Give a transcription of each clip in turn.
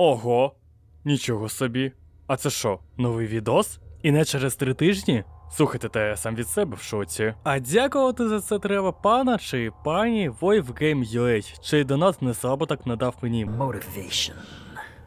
Ого, нічого собі. А це що, новий відос? І не через три тижні? Слухайте, та я сам від себе в шоці. А дякувати за це треба пана чи пані WolfGame.ua, чий донат не слабо так надав мені. Motivation.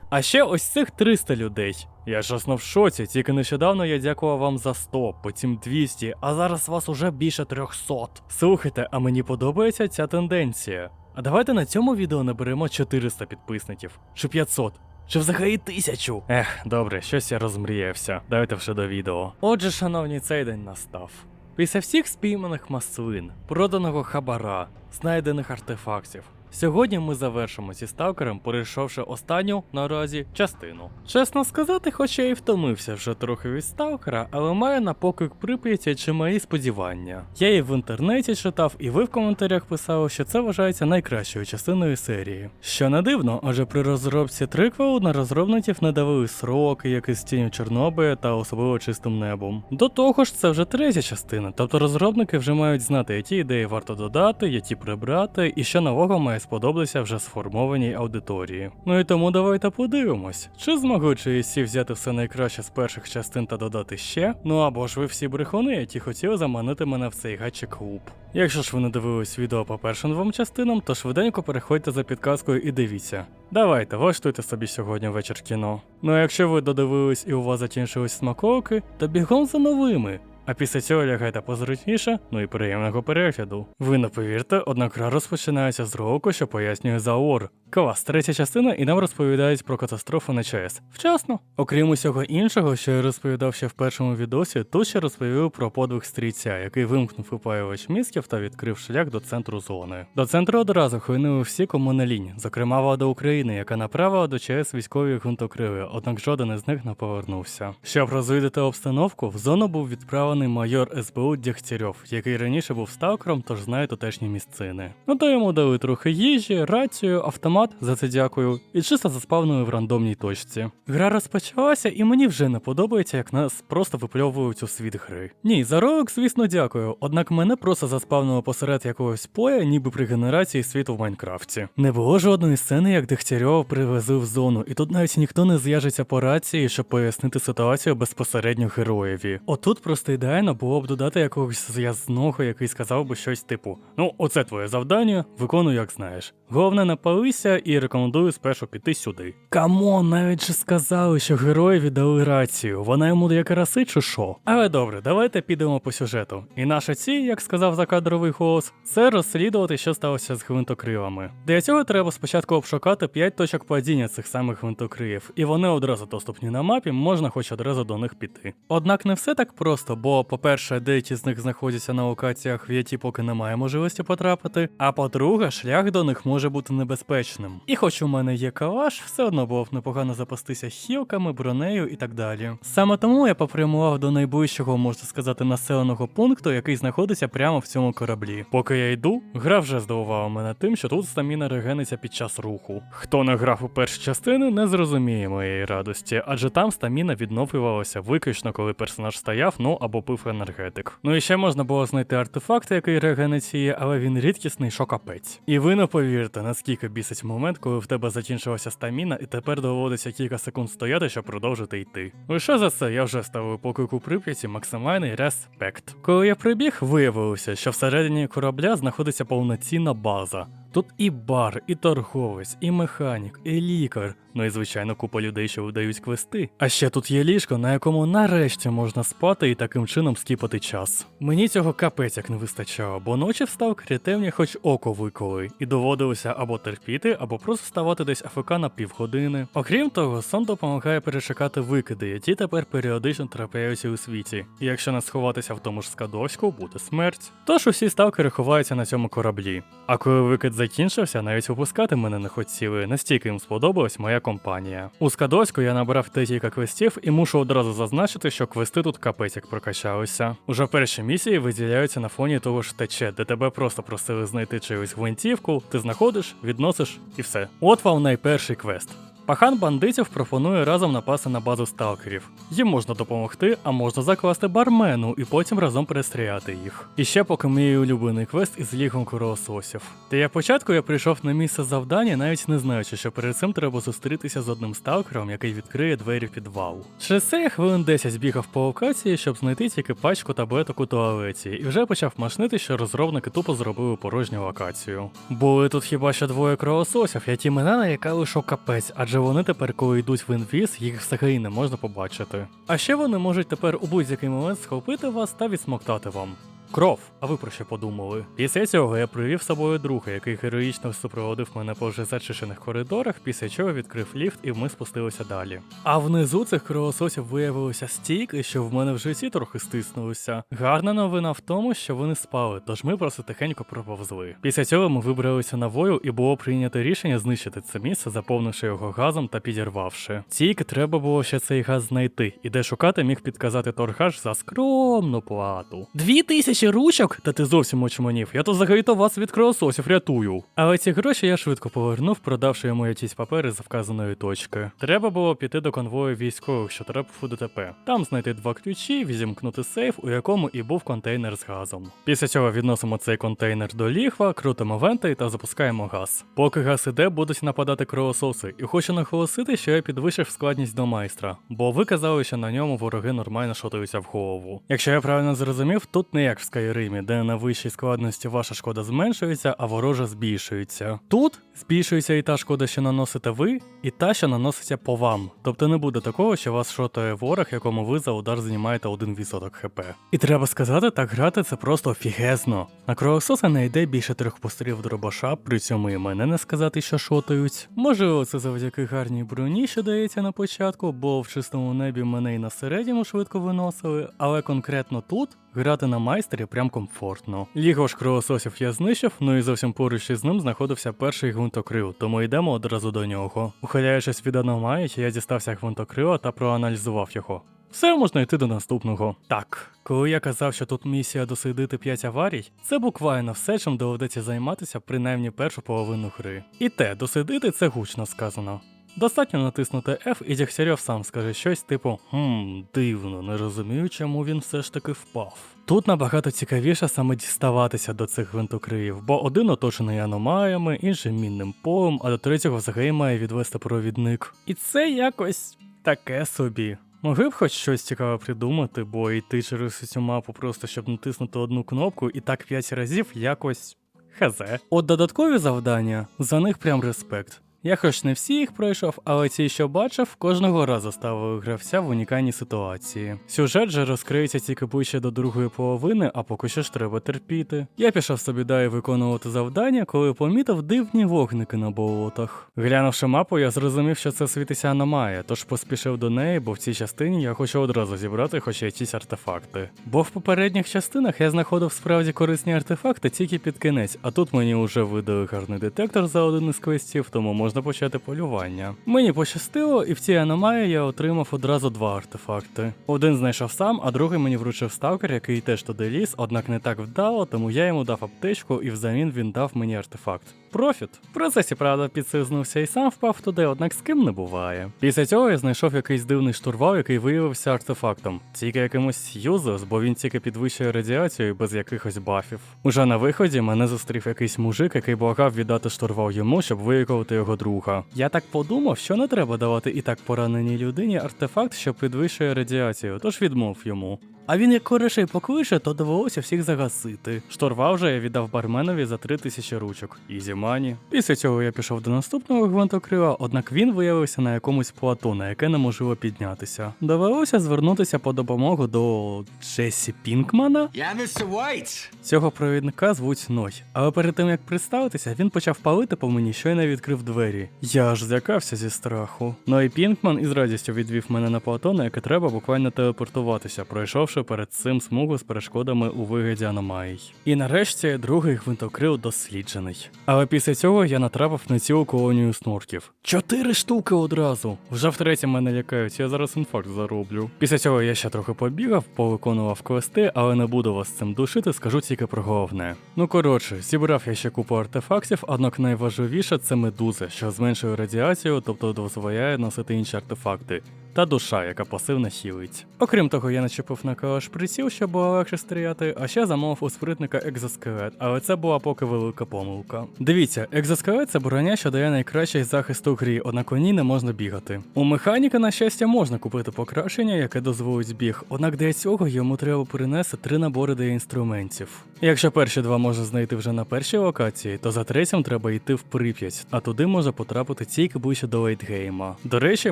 А ще ось цих 300 людей. Я чесно в шоці, тільки нещодавно я дякував вам за 100, потім 200, а зараз вас уже більше 300. Слухайте, а мені подобається ця тенденція. А давайте на цьому відео наберемо 400 підписників, чи 500. Чи взагалі тисячу? Ех, добре, щось я розмріявся. Давайте вже до відео. Отже, шановні, цей день настав. Після всіх спійманих маслин, проданого хабара, знайдених артефактів. Сьогодні ми завершимо зі сталкером, перейшовши останню наразі частину. Чесно сказати, хоч я і втомився вже трохи від сталкера, але маю на поклик Прип'яті чималі сподівання. Я і в інтернеті читав, і ви в коментарях писали, що це вважається найкращою частиною серії. Що не дивно, адже при розробці триквелу на розробників не давали сроки, як із тіню Чорнобиля та особливо чистим небом. До того ж, це вже третя частина, тобто розробники вже мають знати, які ідеї варто додати, які прибрати, і що нового має сподобатися вже сформованій аудиторії. Ну і тому давайте подивимось, чи змогли GSC взяти все найкраще з перших частин та додати ще, ну або ж ви всі брехуни, які хотіли заманити мене в цей гачий клуб. Якщо ж ви не дивились відео по першим двом частинам, то швиденько переходьте за підказкою і дивіться. Давайте, влаштуйте собі сьогодні вечір кіно. Ну а якщо ви додивились і у вас закінчились смаколики, то бігом за новими. А після цього лягайте позручніше, ну і приємного перегляду. Ви не повірте, однак гра розпочинається з року, що пояснює Заор. Клас, третя частина, і нам розповідають про катастрофу на ЧАЕС. Вчасно. Окрім усього іншого, що я розповідав ще в першому відосі, тут ще розповів про подвиг стрільця, який вимкнув випаювач мізків та відкрив шлях до центру зони. До центру одразу хлинули всі, кому на лінь, зокрема влада України, яка направила до ЧАЕС військові гвинтокрили, однак жоден із них не повернувся. Щоб розвидати обстановку, в зону був відправлений майор СБУ Дягтярьов, який раніше був сталкером, тож знає тутешні місцини. Ну то йому дали трохи їжі, рацію, автомат, за це дякую, і чисто заспавнили в рандомній точці. Гра розпочалася, і мені вже не подобається, як нас просто випльовують у світ гри. Ні, за ролик, звісно, дякую. Однак мене просто заспавнило посеред якогось поя, ніби при генерації світу в Майнкрафті. Не було жодної сцени, як Дегтярьова привезли в зону, і тут навіть ніхто не зв'яжеться по рації, щоб пояснити ситуацію безпосередньо героєві. Отут просто ідеально було б додати якогось зв'язного, який сказав би щось типу: Ну, оце твоє завдання, виконуй як знаєш. Головне, не палися і рекомендую спершу піти сюди. Камон, навіть же сказали, що герої віддали рацію. Вона йому як раси чи що? Але добре, давайте підемо по сюжету. І наша ціль, як сказав закадровий голос, це розслідувати, що сталося з гвинтокрилами. Для цього треба спочатку обшукати 5 точок падіння цих самих гвинтокриїв, і вони одразу доступні на мапі, можна хоч одразу до них піти. Однак не все так просто, бо, по-перше, деякі з них знаходяться на локаціях, в які поки немає можливості потрапити. А по-друге, шлях до них може бути небезпечним. І хоч у мене є калаш, все одно було б непогано запастися хілками, бронею і так далі. Саме тому я попрямував до найближчого, можна сказати, населеного пункту, який знаходиться прямо в цьому кораблі. Поки я йду, гра вже здивувала мене тим, що тут стаміна регениться під час руху. Хто не грав у перші частини, не зрозуміє моєї радості, адже там стаміна відновлювалася виключно, коли персонаж стояв, ну або пив енергетик. Ну і ще можна було знайти артефакт, який регенеціє, але він рідкісний, що капець. І ви не повірте, наскільки бісить момент, коли в тебе закінчилася стаміна, і тепер доводиться кілька секунд стояти, щоб продовжити йти. Лише за це я вже ставив поклику Прип'яті максимальний респект. Коли я прибіг, виявилося, що всередині корабля знаходиться повноцінна база. Тут і бар, і торговець, і механік, і лікар. Ну і звичайно, купа людей, що видають квести. А ще тут є ліжко, на якому нарешті можна спати і таким чином скіпати час. Мені цього капець як не вистачало, бо ночі встав критивні, хоч око виколи, і доводилося або терпіти, або просто ставати десь АФК на півгодини. Окрім того, сон допомагає перечекати викиди, які тепер періодично трапляються у світі. І якщо не сховатися в тому ж Скадовську, буде смерть. Тож усі ставкери ховаються на цьому кораблі. А коли викид закінчився, навіть випускати мене не хотіли, настільки їм сподобалась моя компанія. У Скадовську я набрав декілька квестів і мушу одразу зазначити, що квести тут капець як прокачалися. Уже перші місії виділяються на фоні того ж тече, де тебе просто просили знайти чиюсь гвинтівку, ти знаходиш, відносиш і все. От вам найперший квест. Пахан бандитів пропонує разом напасти на базу сталкерів. Їм можна допомогти, а можна закласти бармену і потім разом перестріляти їх. І ще поки мій улюблений квест із лігом кровососів. Та я початку я прийшов на місце завдання, навіть не знаючи, що перед цим треба зустрітися з одним сталкером, який відкриє двері підвал. Через це я хвилин 10 бігав по локації, щоб знайти тільки пачку таблеток у туалеті, і вже почав машнити, що розробники тупо зробили порожню локацію. Були тут хіба що двоє кровососів, які мене налякали, що капець, адже вони тепер, коли йдуть в інвіз, їх взагалі не можна побачити. А ще вони можуть тепер у будь-який момент схопити вас та відсмоктати вам. Кров, а ви про що подумали? Після цього я привів з собою друга, який героїчно супроводив мене по вже зачищених коридорах, після чого відкрив ліфт і ми спустилися далі. А внизу цих кровососів виявилося стільки, що в мене в житті трохи стиснулося. Гарна новина в тому, що вони спали, тож ми просто тихенько проповзли. Після цього ми вибралися на вою і було прийнято рішення знищити це місце, заповнивши його газом та підірвавши. Тільки треба було ще цей газ знайти, і де шукати міг підказати торгаш за скромну плату. Дві тисячі ручок? Та ти зовсім очманів. Я то взагалі-то вас від кровососів рятую. Але ці гроші я швидко повернув, продавши йому якісь папери з вказаної точки. Треба було піти до конвою військових, що треба в ДТП. Там знайти два ключі, візімкнути сейф, у якому і був контейнер з газом. Після цього відносимо цей контейнер до ліхва, крутимо венти та запускаємо газ. Поки газ іде, будуть нападати кровососи, і хочу наголосити, що я підвищив складність до майстра, бо ви казали, що на ньому вороги нормально шотуються в голову. Якщо я правильно зрозумів, тут не як в Скайримі, де на вищій складності ваша шкода зменшується, а ворожа збільшується. Тут збільшується і та шкода, що наносите ви, і та, що наноситься по вам. Тобто не буде такого, що вас шотає ворог, якому ви за удар знімаєте 1% хп. І треба сказати, так грати це просто офігезно. На кровососа не йде більше трьох пострілів дробаша, при цьому і мене не сказати, що шотають. Можливо, це завдяки гарній броні, що дається на початку, бо в чистому небі мене і на середньому швидко виносили, але конкретно тут грати на майстері прям комфортно. Ліго ж кровососів я знищив, ну і зовсім поруч із ним знаходився перший гвинтокрил, тому йдемо одразу до нього. Ухиляючись від аномалії, я дістався гвинтокрила та проаналізував його. Все можна йти до наступного. Так, коли я казав, що тут місія дослідити 5 аварій, це буквально все, чим доведеться займатися принаймні першу половину гри. І те, дослідити це гучно сказано. Достатньо натиснути F і Дігтярьов сам скаже щось типу Хм, дивно, не розумію, чому він все ж таки впав. Тут набагато цікавіше саме діставатися до цих гвинтокриїв, бо один оточений аномаліями, інший мінним полем, а до третього взагалі має відвести провідник. І це якось таке собі. Могли б хоч щось цікаве придумати, бо йти через цю мапу просто щоб натиснути одну кнопку і так 5 разів якось хазе. От додаткові завдання, за них прям респект. Я хоч не всі їх пройшов, але ті, що бачив, кожного разу ставили гравця в унікальні ситуації. Сюжет же розкриється тільки ближче до другої половини, а поки що ж треба терпіти. Я пішов собі далі виконувати завдання, коли помітив дивні вогники на болотах. Глянувши мапу, я зрозумів, що це світиться аномалія, тож поспішив до неї, бо в цій частині я хочу одразу зібрати хоч якісь артефакти. Бо в попередніх частинах я знаходив справді корисні артефакти тільки під кінець, а тут мені вже видали гарний детектор за один із квестів, тому можна почати полювання. Мені пощастило, і в цій аномалії я отримав одразу два артефакти. Один знайшов сам, а другий мені вручив сталкер, який теж туди ліз, однак не так вдало, тому я йому дав аптечку, і взамін він дав мені артефакт. Профіт. В процесі, правда, підсизнувся і сам впав туди, однак з ким не буває. Після цього я знайшов якийсь дивний штурвал, який виявився артефактом. Тільки якимось юзлес, бо він тільки підвищує радіацію без якихось бафів. Уже на виході мене зустрів якийсь мужик, який благав віддати штурвал йому, щоб вилікувати його друга. Я так подумав, що не треба давати і так пораненій людині артефакт, що підвищує радіацію, тож відмов йому. А він як коришей поклише, то довелося всіх загасити. Штурвал же я віддав барменові за три тисячі ручок. Ізі мані. Після цього я пішов до наступного гвинтокрила, однак він виявився на якомусь плато, на яке неможливо піднятися. Довелося звернутися по допомогу до Джесі Пінкмана. Yeah, Mr. Цього провідника звуть Ной. Але перед тим як представитися, він почав палити по мені, щойно відкрив двері. Я аж злякався зі страху. Ной Пінкман із радістю відвів мене на плато, на яке треба буквально телепортуватися, пройшовши пройшовши перед цим смугу з перешкодами у вигляді аномалій. І нарешті другий гвинтокрил досліджений. Але після цього я натрапив на цілу колонію снурків. Чотири штуки одразу. Вже втретє мене лякають, я зараз інфаркт зароблю. Після цього я ще трохи побігав, повиконував квести, але не буду вас цим душити, скажу тільки про головне. Ну коротше, зібрав я ще купу артефактів, однак найважливіше це медуза, що зменшує радіацію, тобто дозволяє носити інші артефакти. Та душа, яка пасивно хілить. Окрім того, я начепив на калаш приціл, щоб було легше стріляти, а ще замовив у спритника екзоскелет, але це була поки велика помилка. Дивіться, екзоскелет це броня, що дає найкращий захист у грі, однак у ній не можна бігати. У механіка, на щастя, можна купити покращення, яке дозволить біг, однак для цього йому треба перенести три набори для інструментів. Якщо перші два можна знайти вже на першій локації, то за третім треба йти в Прип'ять, а туди може потрапити тільки ближче до лейтгейма. До речі,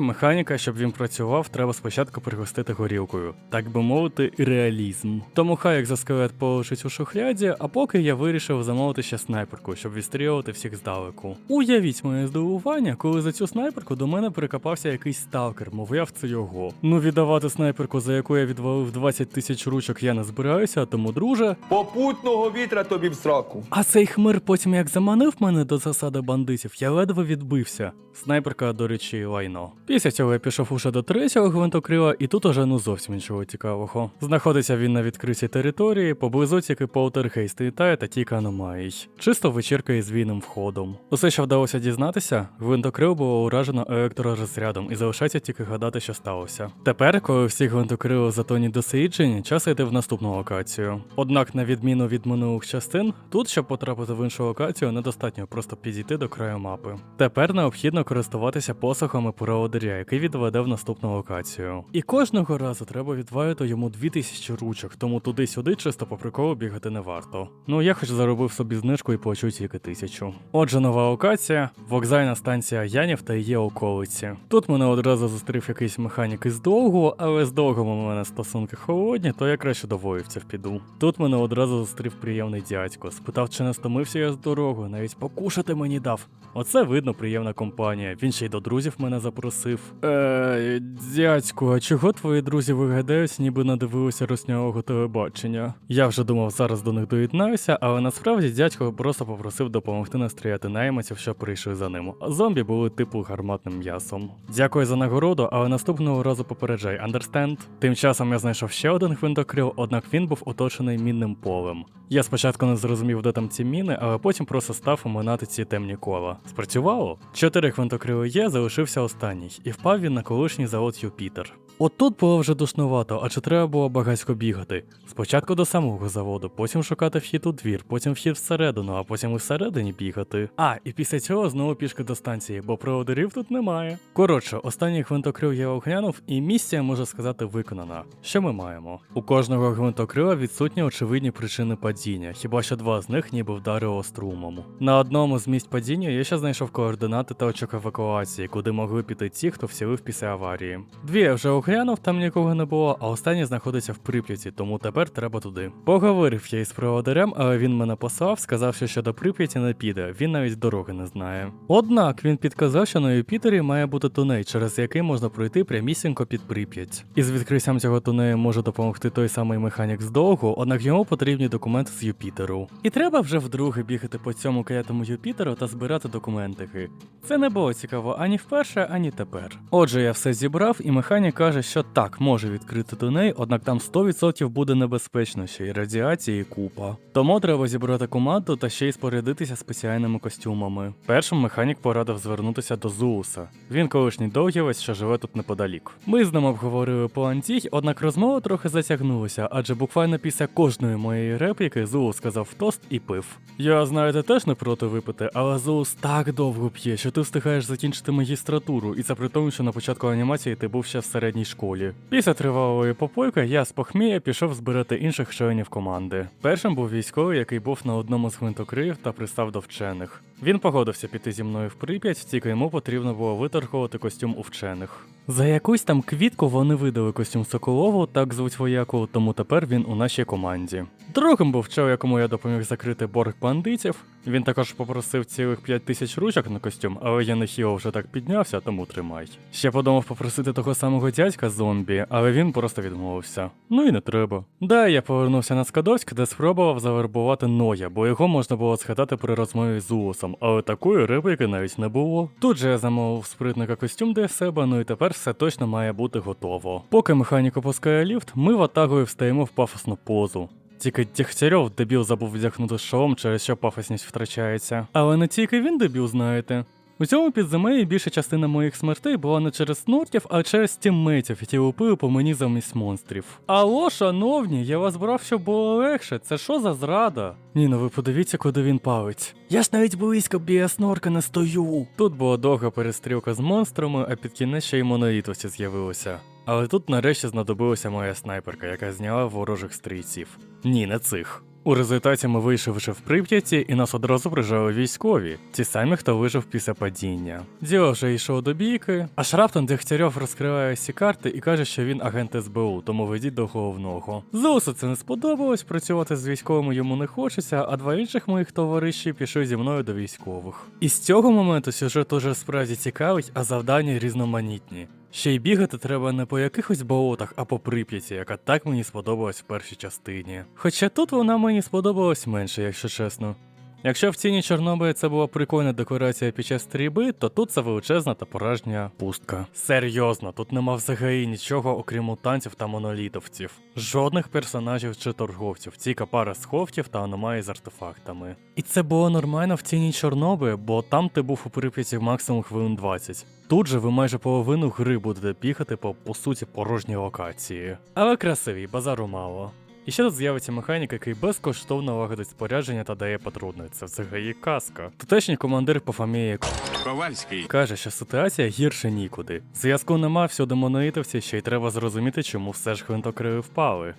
механіка, щоб він працював, треба спочатку пригостити горілкою, так би мовити, реалізм. Тому хай екзоскелет полежить у шухляді, а поки я вирішив замовити ще снайперку, щоб відстрілювати всіх здалеку. Уявіть моє здивування, коли за цю снайперку до мене прикопався якийсь сталкер, мовляв, це його. Ну віддавати снайперку, за яку я відвалив 20 тисяч ручок, я не збираюся, тому друже. Попутного вітра тобі в сраку. А цей хмир потім як заманив мене до засади бандитів, я ледве відбився. Снайперка, до речі, лайно. Після цього я пішов уже до третього гвинтокрила, і тут уже ну зовсім нічого цікавого. Знаходиться він на відкритій території, поблизу тільки полтергейст літає та тільки аномалій. Чисто вечірка із війним входом. Усе, що вдалося дізнатися, гвинтокрил було уражено електророзрядом і залишається тільки гадати, що сталося. Тепер, коли всі гвинтокрили затоні досліджень, час йти в наступну локацію. Однак, на відміну від минулих частин, тут, щоб потрапити в іншу локацію, недостатньо просто підійти до краю мапи. Тепер необхідно користуватися посохами проводиря, який відведе в наступну локацію. І кожного разу треба відвалити йому 2000 ручок, тому туди-сюди чисто по приколу бігати не варто. Ну я хоч заробив собі знижку і плачу тільки тисячу. Отже, нова локація вокзальна станція Янів та її околиці. Тут мене одразу зустрів якийсь механік із довгого, але з довгим у мене стосунки холодні, то я краще до воївців піду. Тут мене одразу зустрів приємний дядько, спитав, чи не стомився я з дорогою, навіть покушати мені дав. Оце видно приємна компанія. Він ще й до друзів мене запросив. Е, дядьку, а чого твої друзі виглядають, ніби надивилися роснявого телебачення? Я вже думав, зараз до них доєднаюся, але насправді дядько просто попросив допомогти настріляти найманців, що прийшли за ним. Зомбі були типу гарматним м'ясом. Дякую за нагороду, але наступного разу попереджай, understand? Тим часом я знайшов ще один гвинтокрил, однак він був оточений мінним полем. Я спочатку не зрозумів, де там ці міни, але потім просто став оминати ці темні кола. Спрацювало? Чотири гвинтокрили є, залишився останній, і впав він на колишній завод Юпітер. От тут було вже душнувато, адже треба було багатько бігати. Спочатку до самого заводу, потім шукати вхід у двір, потім вхід всередину, а потім і всередині бігати. А, і після цього знову пішки до станції, бо проводирів тут немає. Коротше, останній гвинтокрил я оглянув, і місія, можна сказати, виконана. Що ми маємо? У кожного гвинтокрила відсутні очевидні причини падіння, хіба що два з них ніби вдарило струмом. На одному з місць падіння я ще знайшов координати точок евакуації, куди могли піти ті, хто вселив після аварії. Дві я вже оглянув, там нікого не було, а останній знаходиться в Прип'яті, тому тепер треба туди. Поговорив я із проводарем, але він мене послав, сказавши, що до Прип'яті не піде, він навіть дороги не знає. Однак він підказав, що на Юпітері має бути тунель, через який можна пройти прямісінько під Прип'ять. Із відкриттям цього тунелю може допомогти той самий механік з довгу, однак йому потрібні документи з Юпітеру. І треба вже вдруге бігати по цьому клятому Юпітеру та збирати документики. Це не було цікаво ані вперше, ані тепер. Отже, я все зібрав, і механік каже, що так, може відкрити тунель, однак там 100% буде небезпечно, ще й радіації купа. Тому треба зібрати команду та ще й спорядитися спеціальними костюмами. Першим механік порадив звернутися до Зууса. Він колишній довгівець, що живе тут неподалік. Ми з ним обговорили план дій, однак розмова трохи затягнулася, адже буквально після кожної моєї репліки Зуус сказав тост і пив. Я, знаєте, теж не проти випити, але Зуус так довго п'є, що ти встигаєш закінчити магістратуру, і це при тому, що на початку анімації ти був ще в середній школі. Після тривалої попойки я з похмія пішов збирати інших членів команди. Першим був військовий, який був на одному з гвинтокриїв та пристав до вчених. Він погодився піти зі мною в Прип'ять, тільки йому потрібно було виторгувати костюм у вчених. За якусь там квітку вони видали костюм Соколову, так звуть вояку, тому тепер він у нашій команді. Другим був чел, якому я допоміг закрити борг бандитів. Він також попросив цілих 5 тисяч ручок на костюм, але я не хіло вже так піднявся, тому тримай. Ще подумав попросити того самого дядька зомбі, але він просто відмовився. Ну і не треба. Далі я повернувся на Скадовськ, де спробував завербувати Ноя, бо його можна було згадати при розмові з Улосом, але такої репліки навіть не було. Тут же я замовив спритника костюм для себе, ну і тепер все точно має бути готово. Поки механік опускає ліфт, ми ватагою встаємо в пафосну позу. Тільки Дігтярьов дебіл забув вдягнути шолом, через що пафосність втрачається. Але не тільки він дебіл, знаєте. У цьому підземелі більша частина моїх смертей була не через снуртів, а через тіммейтів, які лупили по мені замість монстрів. Алло, шановні, я вас брав, щоб було легше. Це що за зрада? Ні, ну ви подивіться, куди він палить. Я ж навіть близько біля снорка не стою. Тут була довга перестрілка з монстрами, а під кінець ще й монолітовці з'явилося. Але тут нарешті знадобилася моя снайперка, яка зняла ворожих стрільців. Ні, не цих. У результаті ми вийшовши в Прип'яті, і нас одразу прижали військові, ті самі, хто вижив після падіння. Діло вже йшов до бійки, аж раптом Дегтярьов розкриває всі карти і каже, що він агент СБУ, тому ведіть до головного. Зосу це не сподобалось, працювати з військовими йому не хочеться, а два інших моїх товариші пішли зі мною до військових. І з цього моменту сюжет уже справді цікавить, а завдання різноманітні. Ще й бігати треба не по якихось болотах, а по Прип'яті, яка так мені сподобалась в першій частині. Хоча тут вона мені сподобалась менше, якщо чесно. Якщо в тіні Чорнобиля це була прикольна декорація під час стрільби, то тут це величезна та порожня пустка. Серйозно, тут нема взагалі нічого, окрім мутантів та монолітовців. Жодних персонажів чи торговців, тільки пара сховтів та аномалії з артефактами. І це було нормально в тіні Чорнобиля, бо там ти був у Прип'яті максимум хвилин 20. Тут же ви майже половину гри будете бігати по по суті порожній локації. Але красивий, базару мало. І ще тут з'явиться механік, який безкоштовно лагодить спорядження та дає патрони. Це взагалі казка. Тутешній командир по фамілії Ковальський. каже, що ситуація гірше нікуди. Зв'язку нема всюди моноїтовці, ще й треба зрозуміти, чому все ж гвинтокриви впали.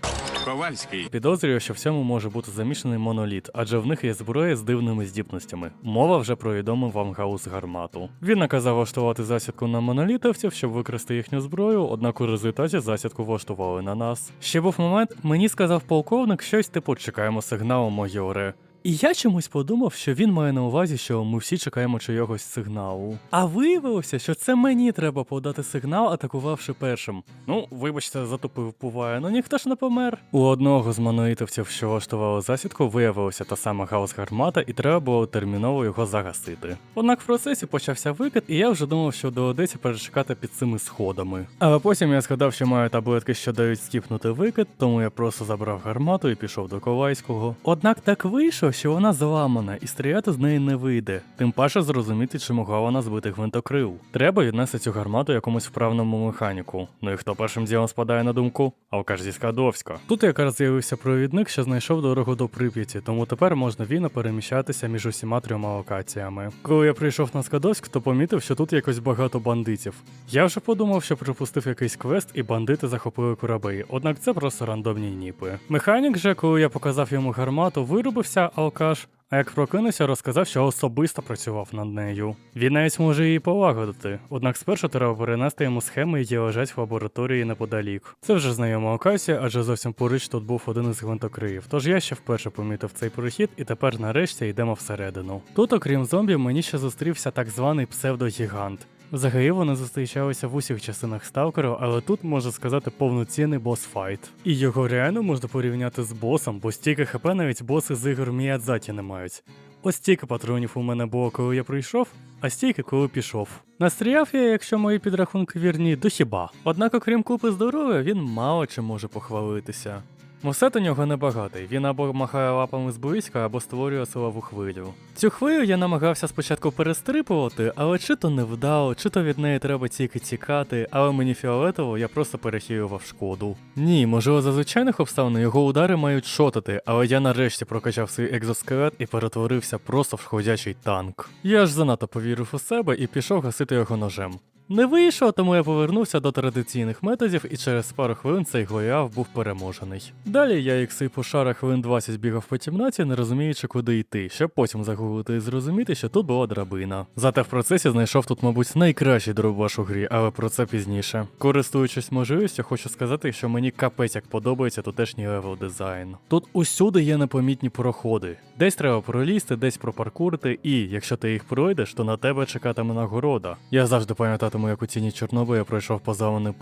Ковальський. Підозрюю, що в цьому може бути замішаний моноліт, адже в них є зброя з дивними здібностями. Мова вже про відомий вам гаус гармату. Він наказав влаштувати засідку на монолітовців, щоб викрасти їхню зброю, однак у результаті засідку влаштували на нас. Ще був момент, мені сказав полковник щось типу чекаємо сигналу майоре. І я чомусь подумав, що він має на увазі, що ми всі чекаємо чогось сигналу. А виявилося, що це мені треба подати сигнал, атакувавши першим. Ну, вибачте, затупив буває, ну ніхто ж не помер. У одного з монолітовців, що влаштували засідку, виявилося та сама гаус гармата, і треба було терміново його загасити. Однак в процесі почався викид, і я вже думав, що доведеться перечекати під цими сходами. Але потім я згадав, що маю таблетки, що дають скіпнути викид, тому я просто забрав гармату і пішов до Ковайського. Однак так вийшло, що вона зламана, і стріляти з неї не вийде. Тим паче зрозуміти, чи могла вона збити гвинтокрил. Треба віднести цю гармату якомусь вправному механіку. Ну і хто першим ділом спадає на думку? Алкаш зі Скадовська. Тут якраз з'явився провідник, що знайшов дорогу до Прип'яті, тому тепер можна вільно переміщатися між усіма трьома локаціями. Коли я прийшов на Скадовськ, то помітив, що тут якось багато бандитів. Я вже подумав, що пропустив якийсь квест, і бандити захопили корабель, однак це просто рандомні ніпи. Механік же, коли я показав йому гармату, вирубився алкаш. А як прокинувся, розказав, що особисто працював над нею. Він навіть може її полагодити, однак спершу треба перенести йому схеми, які лежать в лабораторії неподалік. Це вже знайома локація, адже зовсім поруч тут був один із гвинтокриїв. Тож я ще вперше помітив цей прохід, і тепер нарешті йдемо всередину. Тут, окрім зомбі, мені ще зустрівся так званий псевдогігант. Взагалі вони зустрічалися в усіх частинах сталкеру, але тут можна сказати повноцінний бос-файт. І його реально можна порівняти з босом, бо стільки хп навіть боси з ігор Міядзакі не мають. Ось стільки патронів у мене було, коли я прийшов, а стільки, коли пішов. Настріляв я, якщо мої підрахунки вірні, до хіба. Однак, окрім купи здоров'я, він мало чим може похвалитися. Мусет у нього небагатий, він або махає лапами зблизька, або створює силову хвилю. Цю хвилю я намагався спочатку перестрипувати, але чи то не вдало, чи то від неї треба тільки тікати, але мені фіолетово я просто перехилював шкоду. Ні, можливо, за звичайних обставин його удари мають шотати, але я нарешті прокачав свій екзоскелет і перетворився просто в ходячий танк. Я ж занадто повірив у себе і пішов гасити його ножем. Не вийшло, тому я повернувся до традиційних методів, і через пару хвилин цей гояв був переможений. Далі я ікси по шарах хвилин 20 бігав по кімнаті, не розуміючи, куди йти, щоб потім загуглити і зрозуміти, що тут була драбина. Зате в процесі знайшов тут, мабуть, найкращий дробаш у грі, але про це пізніше. Користуючись можливістю, хочу сказати, що мені капець як подобається тутешній левел дизайн. Тут усюди є непомітні проходи. Десь треба пролізти, десь пропаркурити, і якщо ти їх пройдеш, то на тебе чекатиме нагорода. Я завжди пам'ятатиму, як у тіні Чорнобиля я пройшов по заленим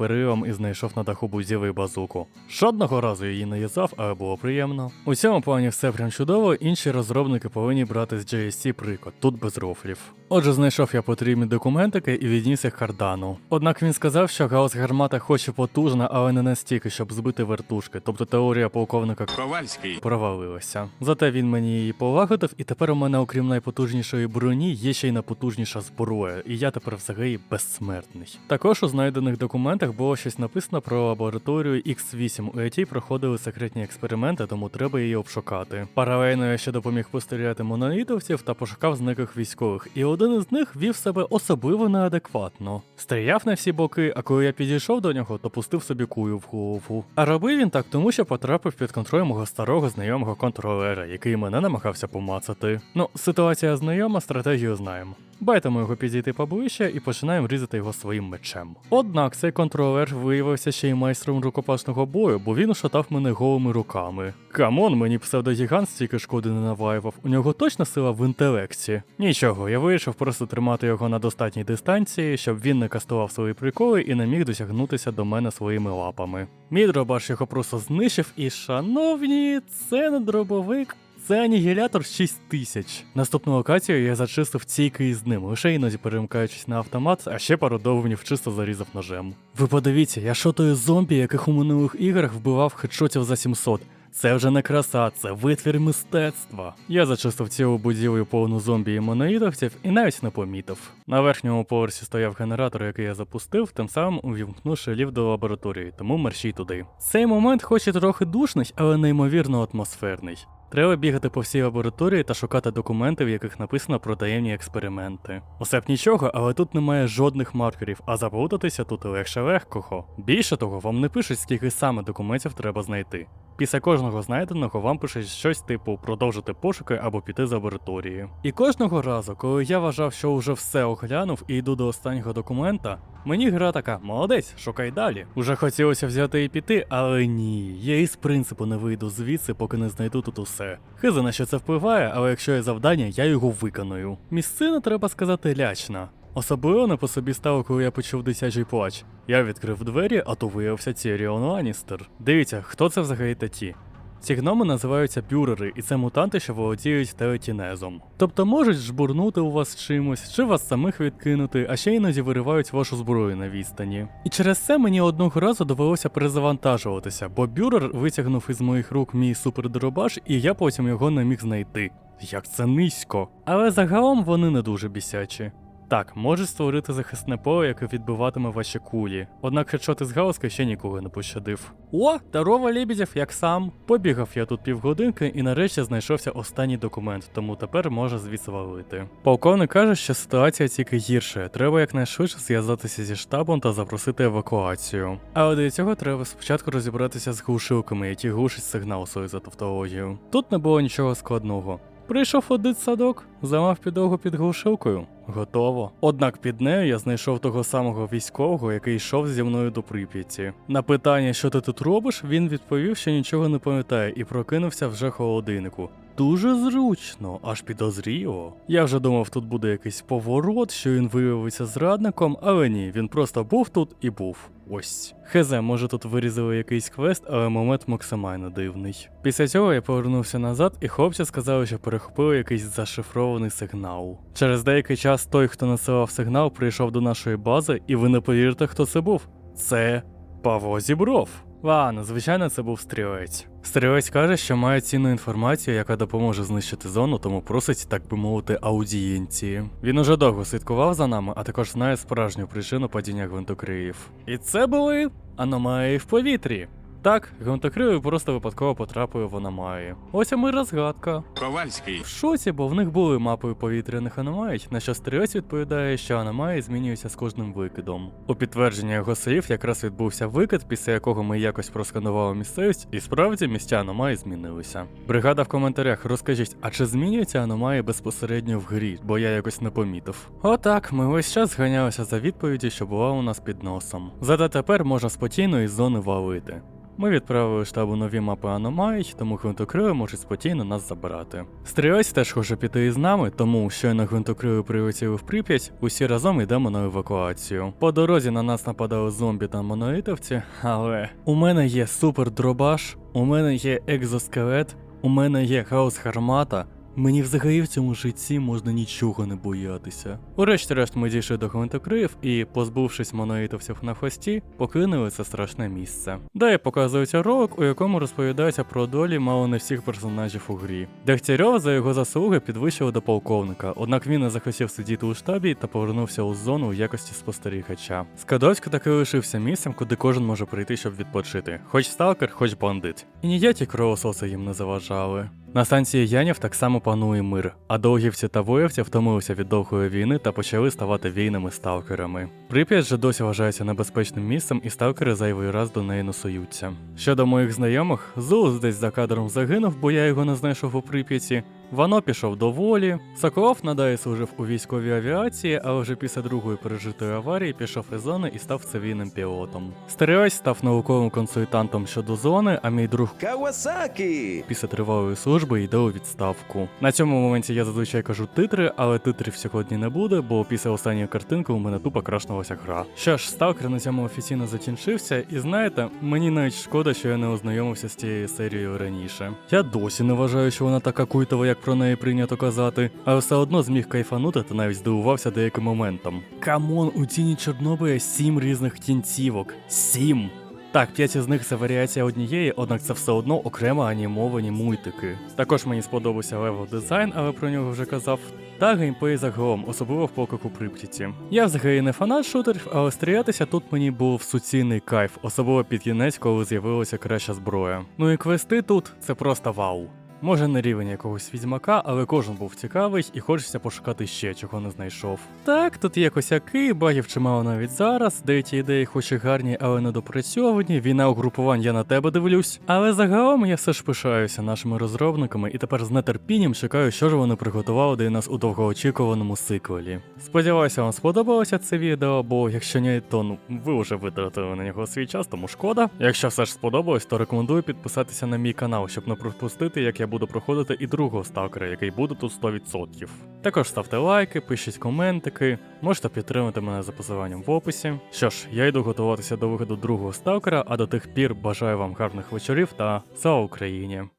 і знайшов на даху бузівий базуку. Жодного разу її не їзав, але було приємно. У цьому плані все прям чудово. Інші розробники повинні брати з JSC приклад, тут без рофлів. Отже, знайшов я потрібні документики і відніс їх Хардану. Однак він сказав, що гаус гармата хоч і потужна, але не настільки, щоб збити вертушки, тобто теорія полковника Ковальський. провалилася. Зате він мені її полагодив, і тепер у мене, окрім найпотужнішої броні, є ще й найпотужніша зброя, і я тепер взагалі безсмертний. Також у знайдених документах було щось написано про лабораторію X8, у якій проходили секретні експерименти, тому треба її обшукати. Паралельно я ще допоміг постріляти монолітовців та пошукав зниклих військових, і один із них вів себе особливо неадекватно. Стріляв на всі боки, а коли я підійшов до нього, то пустив собі кую в голову. А робив він так, тому що потрапив під контроль мого старого знайомого контролера, який мене намагався помацати. Ну, ситуація знайома, стратегію знаємо. Байтимо його підійти поближче і починаємо різати його своїм мечем. Однак цей контролер виявився ще й майстром рукопашного бою, бо він ушатав мене голими руками. Камон, мені псевдогігант стільки шкоди не наваював. У нього точно сила в інтелекті. Нічого, я вирішив просто тримати його на достатній дистанції, щоб він не кастував свої приколи і не міг досягнутися до мене своїми лапами. Мій дробаш його просто знищив, і шановні, це не дробовик. Це анігілятор 6000. Наступну локацію я зачистив тільки із ним, лише іноді перемкаючись на автомат, а ще пару довгнів чисто зарізав ножем. Ви подивіться, я шотою зомбі, яких у минулих іграх вбивав хедшотів за 700. Це вже не краса, це витвір мистецтва. Я зачистив цілу будівлю повну зомбі і моноїдовців і навіть не помітив. На верхньому поверсі стояв генератор, який я запустив, тим самим увімкнувши ліфт до лабораторії, тому мерщій туди. Цей момент хоч і трохи душний, але неймовірно атмосферний. Треба бігати по всій лабораторії та шукати документи, в яких написано про таємні експерименти. Усе б нічого, але тут немає жодних маркерів, а заплутатися тут легше легкого. Більше того, вам не пишуть, скільки саме документів треба знайти. Після кожного знайденого вам пишуть щось типу продовжити пошуки або піти з лабораторії. І кожного разу, коли я вважав, що вже все оглянув і йду до останнього документа, мені гра така: молодець, шукай далі. Уже хотілося взяти і піти, але ні, я із принципу не вийду звідси, поки не знайду тут усе. Хиза на що це впливає, але якщо є завдання, я його виконую. Місцина, треба сказати, лячна. Особливо не по собі стало, коли я почув дитячий плач. Я відкрив двері, а то виявився Тіріон Ланністер. Дивіться, хто це взагалі такі? Ці гноми називаються бюрери, і це мутанти, що володіють телетінезом. Тобто можуть жбурнути у вас чимось, чи вас самих відкинути, а ще іноді виривають вашу зброю на відстані. І через це мені одного разу довелося перезавантажуватися, бо бюрер витягнув із моїх рук мій супердробаш, і я потім його не міг знайти. Як це низько. Але загалом вони не дуже бісячі. Так, можуть створити захисне поле, яке відбиватиме ваші кулі. Однак хедшот із галузки ще ніколи не пощадив. О, здорово, Лебедєв, як сам. Побігав я тут півгодинки і нарешті знайшовся останній документ, тому тепер може звідси валити. Полковник каже, що ситуація тільки гірше. Треба якнайшвидше зв'язатися зі штабом та запросити евакуацію. Але для цього треба спочатку розібратися з глушилками, які глушать сигнал свою за тавтологію. Тут не було нічого складного. Прийшов один садок, замав підлогу під глушилкою. Готово. Однак під нею я знайшов того самого військового, який йшов зі мною до Прип'яті. На питання, що ти тут робиш, він відповів, що нічого не пам'ятає, і прокинувся вже холодильнику. Дуже зручно, аж підозріло. Я вже думав, тут буде якийсь поворот, що він виявився зрадником, але ні, він просто був тут і був. Ось. Хезе, може тут вирізали якийсь квест, але момент максимально дивний. Після цього я повернувся назад, і хлопці сказали, що перехопили якийсь зашифрований сигнал. Через деякий час той, хто насилав сигнал, прийшов до нашої бази, і ви не повірите, хто це був. Це Павло Зібров. Ладно, звичайно, це був стрілець. Стрілець каже, що має цінну інформацію, яка допоможе знищити зону, тому просить, так би мовити, аудієнції. Він уже довго слідкував за нами, а також знає справжню причину падіння гвинтокриїв. І це були аномалії в повітрі. Так, гвинтокрили просто випадково потрапили в аномалії. Ось і ми розгадка. Ковальський. В шоці, бо в них були мапи повітряних аномалій, на що стрілець відповідає, що аномалії змінюються з кожним викидом. У підтвердження його слів якраз відбувся викид, після якого ми якось просканували місцевість, і справді місця аномалії змінилися. Бригада в коментарях розкажіть, а чи змінюються аномалії безпосередньо в грі, бо я якось не помітив. Отак, ми весь час зганялися за відповіді, що була у нас під носом. Зате тепер можна спокійно із зони валити. Ми відправили штабу нові мапи аномалій, тому гвинтокрили можуть спокійно нас забирати. Стрілець теж хоче піти із нами, тому щойно гвинтокрили прилетіли в Прип'ять, усі разом йдемо на евакуацію. По дорозі на нас нападали зомбі та моноїтовці, але у мене є супер дробаш, у мене є екзоскелет, у мене є хаос гармата. Мені взагалі в цьому житті можна нічого не боятися. Урешті-решт ми дійшли до гвинтокриїв і, позбувшись монолітовців на хвості, покинули це страшне місце. Далі показується ролик, у якому розповідається про долі мало не всіх персонажів у грі. Дегтярьова за його заслуги підвищили до полковника, однак він не захотів сидіти у штабі та повернувся у зону у якості спостерігача. Скадовсько таки лишився місцем, куди кожен може прийти, щоб відпочити, хоч сталкер, хоч бандит. І ніякі кровососи їм не заважали. На станції Янів так само панує мир, а довгівці та воївці втомилися від довгої війни та почали ставати війними сталкерами. Прип'ять же досі вважається небезпечним місцем, і сталкери зайвий раз до неї носуються. Щодо моїх знайомих, Зулус десь за кадром загинув, бо я його не знайшов у Прип'яті. Вано пішов до волі. Соколов надалі служив у військовій авіації, але вже після другої пережитої аварії пішов із зони і став цивільним пілотом. Стереось став науковим консультантом щодо зони, а мій друг Кавасакі! після тривалої служби йде у відставку. На цьому моменті я зазвичай кажу титри, але титрів сьогодні не буде, бо після останньої картинки у мене тупо крашнулася гра. Що ж, сталкер на цьому офіційно закінчився, і знаєте, мені навіть шкода, що я не ознайомився з цією серією раніше. Я досі не вважаю, що вона така культова, як про неї прийнято казати, але все одно зміг кайфанути та навіть здивувався деяким моментом. Камон, у тіні Чорнобиля сім різних кінцівок. Сім! Так, п'ять із них це варіація однієї, однак це все одно окремо анімовані мультики. Також мені сподобався левел дизайн, але про нього вже казав. Та геймплей загалом, особливо в пококу Прип'яті. Я взагалі не фанат шутерів, але стрілятися тут мені був суцільний кайф, особливо під кінець, коли з'явилася краща зброя. Ну і квести тут це просто вау. Може не рівень якогось відьмака, але кожен був цікавий і хочеться пошукати ще, чого не знайшов. Так, тут є косяки, багів чимало навіть зараз, деякі ідеї хоч і гарні, але недопрацьовані, війна угрупувань я на тебе дивлюсь. Але загалом я все ж пишаюся нашими розробниками і тепер з нетерпінням чекаю, що ж вони приготували для нас у довгоочікуваному сиквелі. Сподіваюся, вам сподобалося це відео, бо якщо ні, то ну ви вже витратили на нього свій час, тому шкода. Якщо все ж сподобалось, то рекомендую підписатися на мій канал, щоб не пропустити, як я буду проходити і другого сталкера, який буде тут 100%. Також ставте лайки, пишіть коментики, можете підтримати мене за посиланням в описі. Що ж, я йду готуватися до виходу другого сталкера, а до тих пір бажаю вам гарних вечорів та слава Україні!